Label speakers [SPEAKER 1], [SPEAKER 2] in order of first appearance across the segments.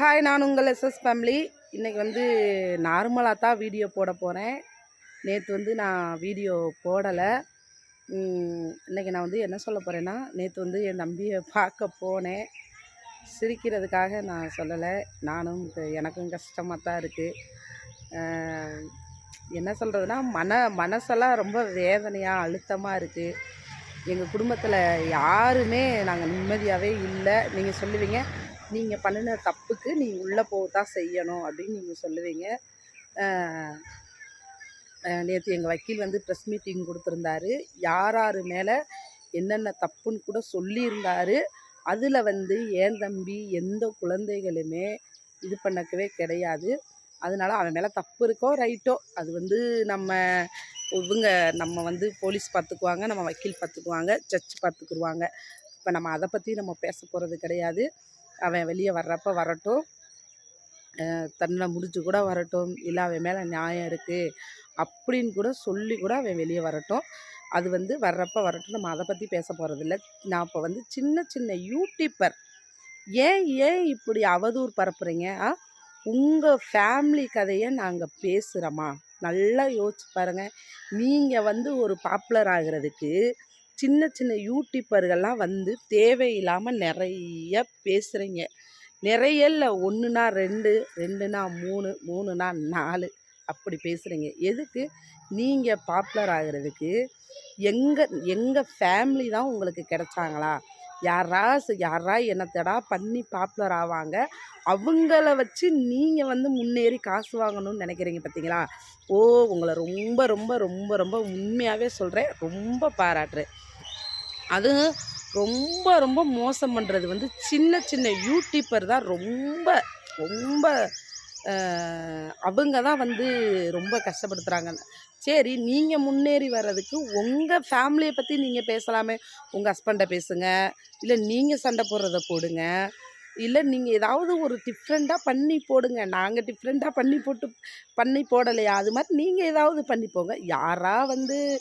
[SPEAKER 1] Hi நான் உங்கள் SS family இன்றைக்கி வந்து நார்மலாக தான் வீடியோ போட போகிறேன் நேற்று வந்து நான் வீடியோ போடலை. இன்றைக்கி நான் வந்து என்ன சொல்ல போகிறேன்னா நேற்று வந்து என் தம்பியை பார்க்க போனேன். சிரிக்கிறதுக்காக நான் சொல்லலை. நானும் எனக்கும் கஷ்டமாக தான் இருக்குது என்ன சொல்கிறதுனா மன மனசெல்லாம் ரொம்ப வேதனையாக அழுத்தமாக இருக்குது எங்கள் குடும்பத்தில் யாருமே நாங்கள் நிம்மதியாகவே இல்லை. நீங்கள் சொல்லுவீங்க நீங்கள் பண்ணின தப்புக்கு நீ உள்ளே போக தான் செய்யணும் அப்படின்னு நீங்கள் சொல்லுவீங்க. நேற்று எங்கள் வக்கீல் வந்து ப்ரெஸ் மீட்டிங் கொடுத்துருந்தாரு. யார் யார் மேலே என்னென்ன தப்புன்னு கூட சொல்லியிருந்தாரு. அதில் வந்து ஏன் தம்பி எந்த குழந்தைகளுமே இது பண்ணக்கவே கிடையாது. அதனால அவன் மேலே தப்பு இருக்கோ ரைட்டோ அது வந்து நம்ம இவங்க நம்ம வந்து போலீஸ் பார்த்துக்குவாங்க நம்ம வக்கீல் பார்த்துக்குவாங்க ஜட்ஜ் பார்த்துக்குருவாங்க இப்போ நம்ம அதை பற்றி நம்ம பேச போகிறது கிடையாது. அவன் வெளியே வர்றப்ப வரட்டும். தன்னை முடிச்சு கூட வரட்டும். இல்லை அவன் மேலே நியாயம் இருக்குது அப்படின்னு கூட சொல்லி கூட அவன் வெளியே வரட்டும். அது வந்து வர்றப்ப வரட்டும். நம்ம அதை பற்றி பேச போகிறதில்ல நான் இப்போ வந்து சின்ன சின்ன யூடியூப்பர் ஏன் ஏன் இப்படி அவதூறு பரப்புறீங்க? ஆ உங்கள் ஃபேமிலி கதையை நாங்கள் பேசுகிறோமா நல்லா யோசிச்சு பாருங்கள் நீங்கள் வந்து ஒரு பாப்புலர் ஆகிறதுக்கு சின்ன சின்ன யூடியூப்பர்கள்லாம் வந்து தேவையில்லாமல் நிறைய பேசுகிறீங்க நிறைய இல்லை ஒன்றுனா ரெண்டு ரெண்டுனா மூணு மூணுனா நாலு அப்படி பேசுகிறீங்க எதுக்கு? நீங்கள் பாப்புலர் ஆகிறதுக்கு எங்கள் எங்கள் ஃபேமிலி தான் உங்களுக்கு கிடைச்சாங்களா? யாரா யாரா என்னத்தடா பண்ணி பாப்புலர் ஆவாங்க. அவங்கள வச்சு நீங்கள் வந்து முன்னேறி காசு வாங்கணும்னு நினைக்கிறீங்க பார்த்தீங்களா ஓ உங்களை ரொம்ப ரொம்ப ரொம்ப ரொம்ப உண்மையாகவே சொல்கிறேன் ரொம்ப பாராட்டுறேன். அதுவும் ரொம்ப ரொம்ப மோசம் பண்ணுறது வந்து சின்ன சின்ன யூடியூப்பர் தான் ரொம்ப ரொம்ப அவங்க தான் வந்து ரொம்ப கஷ்டப்படுத்துகிறாங்க சரி நீங்கள் முன்னேறி வர்றதுக்கு உங்கள் ஃபேமிலியை பற்றி நீங்கள் பேசலாமே. உங்கள் ஹஸ்பண்டை பேசுங்க. இல்லை நீங்கள் சண்டை போடுறத போடுங்க. இல்லை நீங்கள் ஏதாவது ஒரு டிஃப்ரெண்ட்டாக பண்ணி போடுங்க. நாங்கள் டிஃப்ரெண்ட்டாக பண்ணி போட்டு பண்ணி போடலையா? அது மாதிரி நீங்கள் ஏதாவது பண்ணி போங்க. யாராக வந்து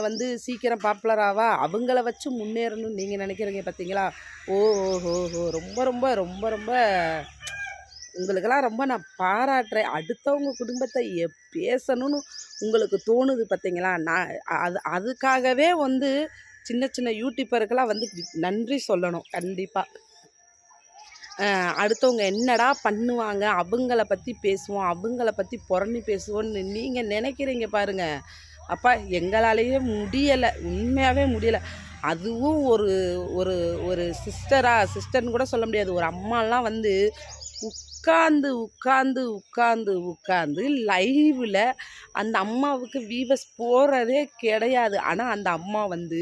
[SPEAKER 1] வந்து சீக்கிரம் பாப்புலர் ஆவா? அவங்கள வச்சு முன்னேறணும்னு நீங்கள் நினைக்கிறீங்க பார்த்தீங்களா ஓ ஓஹோ ரொம்ப ரொம்ப ரொம்ப ரொம்ப உங்களுக்கெல்லாம் ரொம்ப நான் பாராட்டுறேன். அடுத்தவங்க குடும்பத்தை எ- பேசணும்னு உங்களுக்கு தோணுது பார்த்தீங்களா நான் அது அதுக்காகவே வந்து சின்ன சின்ன யூடியூப்பருக்கெல்லாம் வந்து நன்றி சொல்லணும். கண்டிப்பாக அடுத்தவங்க என்னடா பண்ணுவாங்க? அவங்கள பற்றி பேசுவோம். அவங்கள பற்றி புறணி பேசுவோன்னு நீங்கள் நினைக்கிறீங்க பாருங்கள் அப்பா எங்களாலேயே முடியலை. உண்மையாகவே முடியலை. அதுவும் ஒரு ஒரு ஒரு சிஸ்டராக சிஸ்டர்னு கூட சொல்ல முடியாது. ஒரு அம்மாலாம் வந்து உட்காந்து உட்காந்து உட்காந்து உட்காந்து லைவில் அந்த அம்மாவுக்கு வீவஸ் போகிறதே கிடையாது. ஆனால் அந்த அம்மா வந்து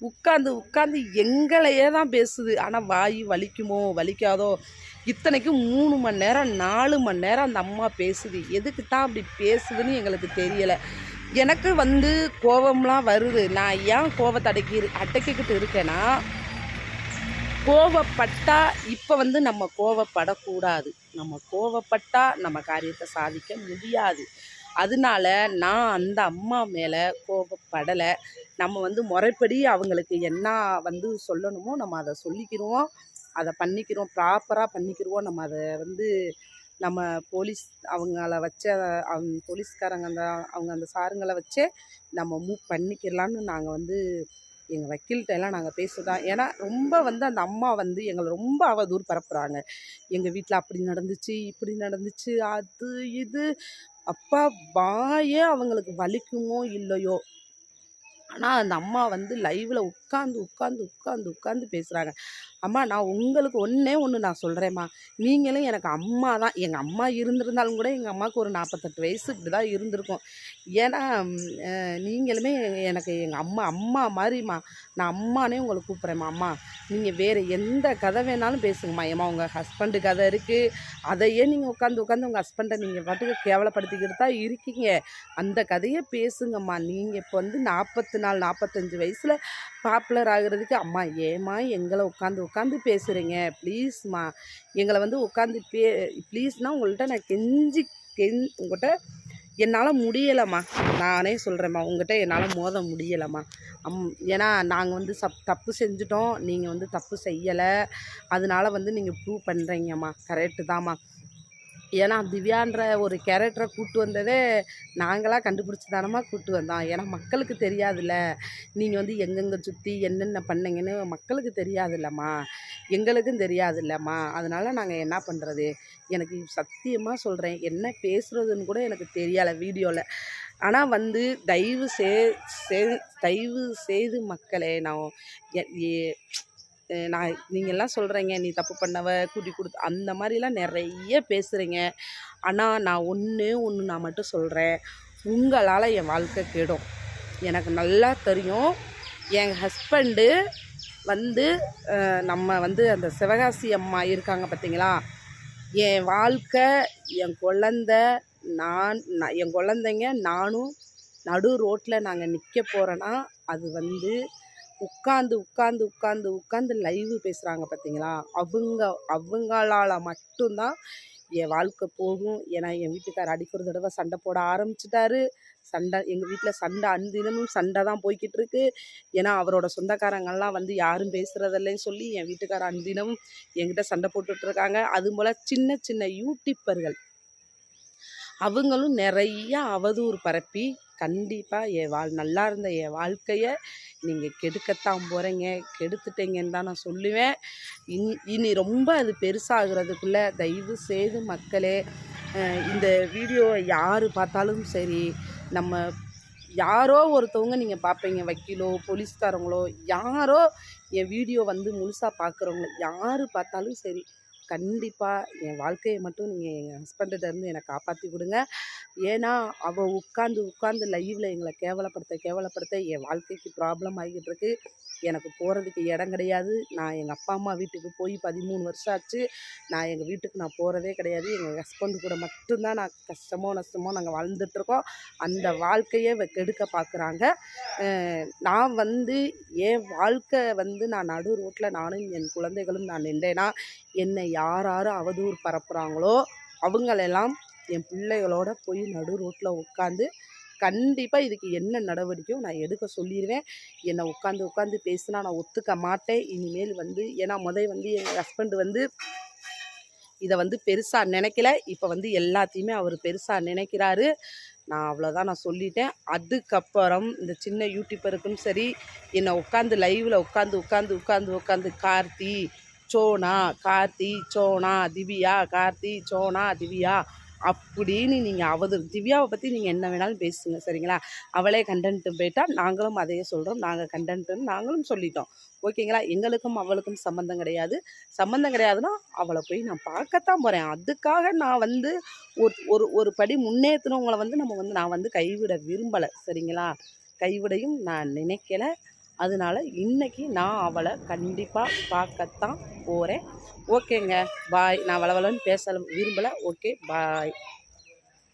[SPEAKER 1] உட்காந்து உட்காந்து எங்களையே தான் பேசுது. ஆனால் வாய் வலிக்குமோ வலிக்காதோ? இத்தனைக்கும் மூணு மணி நேரம் நாலு மணி நேரம் அந்த அம்மா பேசுது. எதுக்கு தான் அப்படி பேசுதுன்னு எங்களுக்கு தெரியலை. எனக்கு வந்து கோபம்லாம் வருது. நான் ஏன் கோபத்தை அடக்கி அடக்கிக்கிட்டு இருக்கேன்னா கோவப்பட்டால் இப்போ வந்து நம்ம கோவப்படக்கூடாது நம்ம கோவப்பட்டால் நம்ம காரியத்தை சாதிக்க முடியாது. அதனால நான் அந்த அம்மா மேலே கோபப்படலை நம்ம வந்து முறைப்படி அவங்களுக்கு என்ன வந்து சொல்லணுமோ நம்ம அதை சொல்லிக்கிறோம். அதை பண்ணிக்கிறோம் ப்ராப்பராக பண்ணிக்கிறோம். நம்ம அதை வந்து நம்ம போலீஸ் அவங்கள வச்ச அவங்க போலீஸ்காரங்க அந்த அவங்க அந்த சாருங்களை வச்சே நம்ம மூவ் பண்ணிக்கிறலான்னு நாங்கள் வந்து எங்கள் வக்கீல்கிட்ட எல்லாம் நாங்கள் பேசுதான் ஏன்னா ரொம்ப வந்து அந்த அம்மா வந்து எங்களை ரொம்ப அவதூறு பரப்புகிறாங்க எங்கள் வீட்டில் அப்படி நடந்துச்சு இப்படி நடந்துச்சு அது இது அப்பா வாயே அவங்களுக்கு வலிக்குமோ இல்லையோ? ஆனால் அந்த அம்மா வந்து லைவில் உட்காந்து உட்காந்து உட்காந்து உட்காந்து பேசுகிறாங்க அம்மா நான் உங்களுக்கு ஒன்றே ஒன்று நான் சொல்கிறேம்மா நீங்களும் எனக்கு அம்மா தான் எங்கள் அம்மா இருந்திருந்தாலும் கூட எங்கள் அம்மாவுக்கு ஒரு நாற்பத்தெட்டு வயசு இப்படி தான் இருந்திருக்கும். ஏன்னா நீங்களுமே எனக்கு எங்கள் அம்மா அம்மா மாதிரிம்மா நான் அம்மானே உங்களை கூப்பிட்றேம்மா அம்மா. நீங்கள் வேறு எந்த கதை வேணாலும் பேசுங்கம்மா. ஏம்மா உங்கள் ஹஸ்பண்டு கதை இருக்குது அதையே நீங்கள் உட்காந்து உட்காந்து உங்கள் ஹஸ்பண்டை நீங்கள் பாட்டுக்கு கேவலப்படுத்திக்கிட்டு தான் இருக்கீங்க. அந்த கதையை பேசுங்கம்மா. நீங்கள் இப்போ வந்து நாற்பத்தி நாலு நாற்பத்தஞ்சு வயசில் பாப்புலர் ஆகிறதுக்கு அம்மா ஏம்மா எங்களை உட்காந்து உட்காந்து பேசுகிறீங்க ப்ளீஸ்மா எங்களை வந்து உட்காந்து பே ப்ளீஸ்னால் உங்கள்கிட்ட நான் கெஞ்சி கெஞ் உங்கள்கிட்ட என்னால் முடியலைம்மா. நானே சொல்கிறேம்மா உங்ககிட்ட என்னால் மோத முடியலைம்மா. அம் ஏன்னா நாங்கள் வந்து சப் தப்பு செஞ்சுட்டோம். நீங்கள் வந்து தப்பு செய்யலை. அதனால் வந்து நீங்கள் ப்ரூவ் பண்ணுறீங்கம்மா கரெக்டு தாம்மா. ஏன்னா திவ்யான்ற ஒரு கேரக்டரை கூட்டு வந்ததே நாங்களாக கண்டுபிடிச்சி தானமாக கூட்டு வந்தோம். ஏன்னா மக்களுக்கு தெரியாதுல்ல. நீங்கள் வந்து எங்கெங்கே சுற்றி என்னென்ன பண்ணீங்கன்னு மக்களுக்கு தெரியாதுல்லம்மா. எங்களுக்கும் தெரியாதுல்லம்மா. அதனால் நாங்கள் என்ன பண்ணுறது எனக்கு சத்தியமாக சொல்கிறேன் என்ன பேசுகிறதுன்னு கூட எனக்கு தெரியலை வீடியோவில் ஆனால் வந்து தயவு சே தயவு செய்து மக்களே நான் எ- ஏ- நான் நீங்கள்லாம் சொல்கிறீங்க நீ தப்பு பண்ணவ கூட்டி கொடுத்து அந்த மாதிரிலாம் நிறைய பேசுகிறீங்க ஆனால் நான் ஒன்று ஒன்று நான் மட்டும் சொல்கிறேன் உங்களால் என் வாழ்க்கை கெடும். எனக்கு நல்லா தெரியும். என் ஹஸ்பண்டு வந்து நம்ம வந்து அந்த சிவகாசி அம்மா இருக்காங்க பார்த்தீங்களா என் வாழ்க்கை என் குழந்த நான் நான் என் குழந்தைங்க நானும் நடு ரோட்டில் நாங்கள் நிற்க போகிறோன்னா அது வந்து உட்காந்து உட்காந்து உட்காந்து உட்காந்து லைவ் பேசுகிறாங்க பார்த்தீங்களா அவங்க அவங்களால் மட்டும்தான் என் வாழ்க்கை போகும். ஏன்னா என் வீட்டுக்கார் அடிக்கிற தடவை சண்டை போட ஆரம்பிச்சிட்டாரு. சண்டை எங்கள் வீட்டில் சண்டை அன்தினமும் சண்டை தான் போய்கிட்டு இருக்கு ஏன்னா அவரோட சொந்தக்காரங்கள்லாம் வந்து யாரும் பேசுகிறதில்லன்னு சொல்லி என் வீட்டுக்கார அன்தினமும் என்கிட்ட சண்டை போட்டுட்டு இருக்காங்க அது போல் சின்ன சின்ன யூடியூப்பர்கள் அவங்களும் நிறையா அவதூறு பரப்பி கண்டிப்பாக என் வாழ் நல்லா இருந்த என் வாழ்க்கையை நீங்கள் கெடுக்கத்தான் போகிறீங்க கெடுத்துட்டீங்கன்னு தான் நான் சொல்லுவேன். இனி இனி ரொம்ப அது பெருசாகிறதுக்குள்ளே தயவு செய்து மக்களே இந்த வீடியோவை யார் பார்த்தாலும் சரி நம்ம யாரோ ஒருத்தவங்க நீங்கள் பார்ப்பீங்க வக்கீலோ போலீஸ்காரங்களோ யாரோ என் வீடியோ வந்து முழுசாக பார்க்குறவங்க யார் பார்த்தாலும் சரி கண்டிப்பாக என் வாழ்க்கையை மட்டும் நீங்கள் எங்கள் ஹஸ்பண்டிட்டேருந்து என்னை காப்பாற்றி கொடுங்க. ஏன்னா அவள் உட்காந்து உட்காந்து லைவில் எங்களை கேவலப்படுத்த கேவலப்படுத்த என் வாழ்க்கைக்கு ப்ராப்ளம் ஆகிக்கிட்டு இருக்கு எனக்கு போகிறதுக்கு இடம் கிடையாது. நான் எங்கள் அப்பா அம்மா வீட்டுக்கு போய் பதிமூணு வருஷம் ஆச்சு. நான் எங்கள் வீட்டுக்கு நான் போகிறதே கிடையாது. எங்கள் ஹஸ்பண்டு கூட மட்டும்தான் நான் கஷ்டமோ நஷ்டமோ நாங்கள் வாழ்ந்துட்டுருக்கோம். அந்த வாழ்க்கையை கெடுக்க பார்க்குறாங்க. நான் வந்து என் வாழ்க்கை வந்து நான் நடு ரோட்டில் நானும் என் குழந்தைகளும் நான் நின்றேன்னா என்னை யார் யார் அவதூறு பரப்புகிறாங்களோ அவங்களெல்லாம் என் பிள்ளைகளோட போய் நடு ரோட்டில் உட்காந்து கண்டிப்பாக இதுக்கு என்ன நடவடிக்கையும் நான் எடுக்க சொல்லிடுவேன் என்னை உட்காந்து உட்காந்து பேசினா நான் ஒத்துக்க மாட்டேன். இனிமேல் வந்து ஏன்னா முதல் வந்து எங்கள் ஹஸ்பண்ட் வந்து இதை வந்து பெருசாக நினைக்கல. இப்போ வந்து எல்லாத்தையுமே அவர் பெருசாக நினைக்கிறாரு. நான் அவ்வளோதான் நான் சொல்லிட்டேன். அதுக்கப்புறம் இந்த சின்ன யூடியூப்பருக்கும் சரி என்னை உட்காந்து லைவில் உட்காந்து உட்காந்து உட்காந்து உட்காந்து கார்த்தி சோனா கார்த்தி சோனா திவ்யா கார்த்தி சோனா திவ்யா அப்படின்னு நீங்கள் அவதூறு திவ்யாவை பற்றி நீங்கள் என்ன வேணாலும் பேசுங்க சரிங்களா? அவளே கண்டென்ட்டு போயிட்டா நாங்களும் அதையே சொல்கிறோம் நாங்கள் கண்டென்ட்டுன்னு நாங்களும் சொல்லிட்டோம். ஓகேங்களா? எங்களுக்கும் அவளுக்கும் சம்மந்தம் கிடையாது. சம்மந்தம் கிடையாதுன்னா அவளை போய் நான் பார்க்கத்தான் போகிறேன் அதுக்காக நான் வந்து ஒரு ஒரு ஒரு படி முன்னேற்றினவங்களை வந்து நம்ம வந்து நான் வந்து கைவிட விரும்பலை சரிங்களா? கைவிடையும் நான் நினைக்கலை. அதனால இன்றைக்கி நான் அவளை கண்டிப்பாக பார்க்கத்தான் போகிறேன் ஓகேங்க. பாய். நான் வளவலன்னு பேச விரும்பலை. Okay bye.